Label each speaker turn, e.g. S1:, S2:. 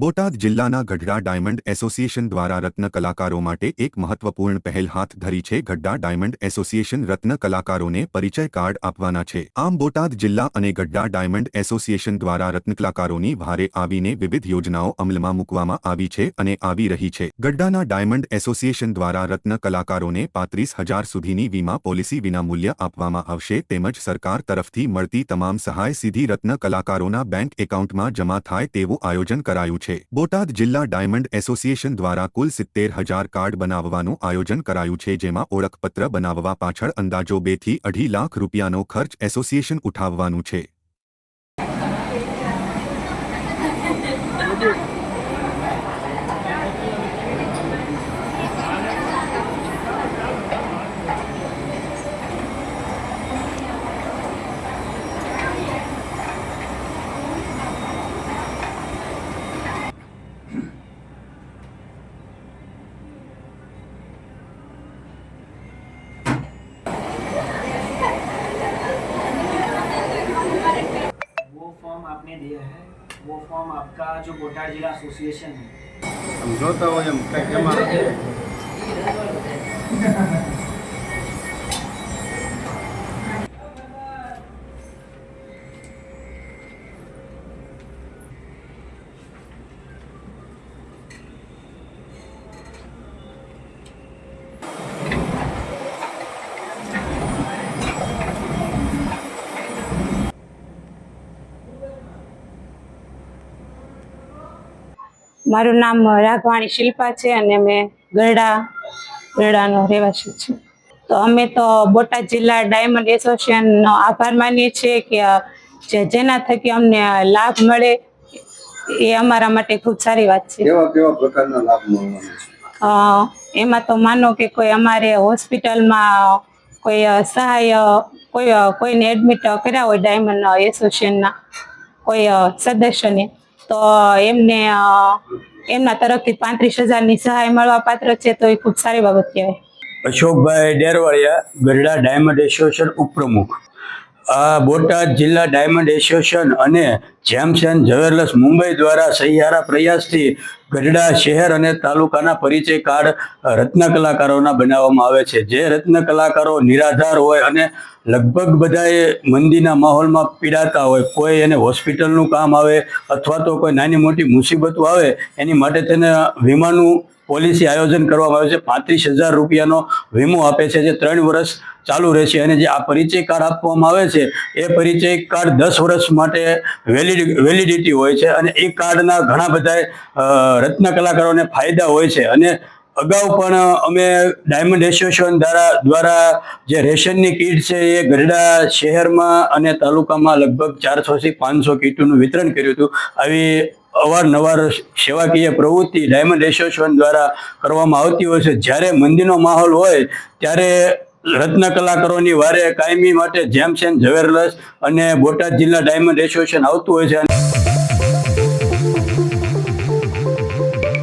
S1: બોટાદ જિલ્લાના Gadhada diamond association દ્વારા રત્ન કલાકારો માટે એક મહત્વપૂર્ણ પહેલ હાથ ધરી છે. ગઢડા ડાયમંડ એસોસિએશન રત્ન કલાકારોને પરિચય કાર્ડ આપવાના છે. આમ બોટાદ જિલ્લા અને ગઢડા ડાયમંડ એસોસિએશન દ્વારા રત્ન કલાકારોની ભારે આવીને વિવિધ યોજનાઓ અમલમાં મૂકવામાં આવી છે અને આવી રહી છે. ગઢડાના ડાયમંડ એસોસિએશન દ્વારા રત્ન કલાકારોને પાંત્રીસ હજાર સુધીની વીમા પોલિસી વિનામૂલ્ય આપવામાં આવશે. તેમજ સરકાર તરફથી મળતી તમામ સહાય સીધી રત્ન કલાકારોના બેંક એકાઉન્ટમાં જમા થાય તેવું આયોજન કરાયું છે. બોટાદ જિલ્લા ડાયમંડ એસોસિએશન દ્વારા કુલ સિત્તેર હજાર કાર્ડ બનાવવાનું આયોજન કરાયું છે, જેમાં ઓળખપત્ર બનાવવા પાછળ અંદાજો બેથી અઢી લાખ રૂપિયાનો ખર્ચ એસોસિએશન ઉઠાવવાનું છે.
S2: वो फॉर्म आपका जो कोटा जिला एसोसिएशन है
S3: समझौता हो या क्या मामला
S4: મારું નામ રાઘવાણી શિલ્પા છે અને મેં ગરડા ગરડાનો રહેવાસી છું તો અમે તો બોટાદ જિલ્લા ડાયમંડ એસોસિએશનનો આભાર માનીએ છીએ કે જે જેના થકી અમને લાભ મળે એ અમારા માટે ખૂબ સારી વાત છે.
S3: કેવા કેવા પ્રકારના લાભ મળવાના છે?
S4: એમાં તો માનો કે કોઈ અમારે હોસ્પિટલમાં કોઈ સહાય કોઈ કોઈને એડમિટ કર્યા હોય ડાયમંડ એસોસિએશનના કોઈ સદસ્યને તો એમને એમના તરફથી પાંત્રીસ હજારની સહાય મળવા પાત્ર છે, તો એ ખૂબ સારી બાબત કહેવાય.
S5: અશોકભાઈ ડેરવાળિયા ગરડા ડાયમંડ એસોસિએશન ઉપપ્રમુખ. આ બોટાદ જિલ્લા ડાયમંડ એસોસિએશન અને જેમ્સ એન્ડ મુંબઈ દ્વારા સહિયારા પ્રયાસથી ગઢડા શહેર અને તાલુકાના પરિચય કાર્ડ રત્ન કલાકારોના બનાવવામાં આવે છે. જે રત્ન કલાકારો નિરાધાર હોય અને લગભગ બધાએ મંદીના માહોલમાં પીડાતા હોય, કોઈ એને હોસ્પિટલનું કામ આવે અથવા તો કોઈ નાની મોટી મુસીબતો આવે, એની માટે તેને વીમાનું પોલિસી આયોજન કરવામાં આવે છે. પાંત્રીસ હજાર રૂપિયાનો વીમો આપે છે જે ત્રણ વર્ષ ચાલુ રહેશે અને જે આ પરિચય કાર્ડ આપવામાં આવે છે, એ પરિચય કાર્ડ દસ વર્ષ માટે વેલિડ, વેલિડિટી હોય છે અને એ કાર્ડના ઘણા બધા રત્ન કલાકારોને ફાયદા હોય છે. અને અગાઉ પણ અમે ડાયમંડ એસોસિએશન દ્વારા દ્વારા જે રેશનની કીટ છે એ ગઢડા શહેરમાં અને તાલુકામાં લગભગ ચારસોથી પાંચસો કીટોનું વિતરણ કર્યું હતું. આવી અવારનવાર સેવાકીય પ્રવૃત્તિ ડાયમંડ એસોસિએશન દ્વારા કરવામાં આવતી હોય છે. જ્યારે મંદિરનો માહોલ હોય, ત્યારે રત્ન કલાકારોની વારે કાયમી માટે જેમસેન જ્વેલર્સ અને બોટાદ જિલ્લા ડાયમંડ એસોસિએશન આવતું હોય છે.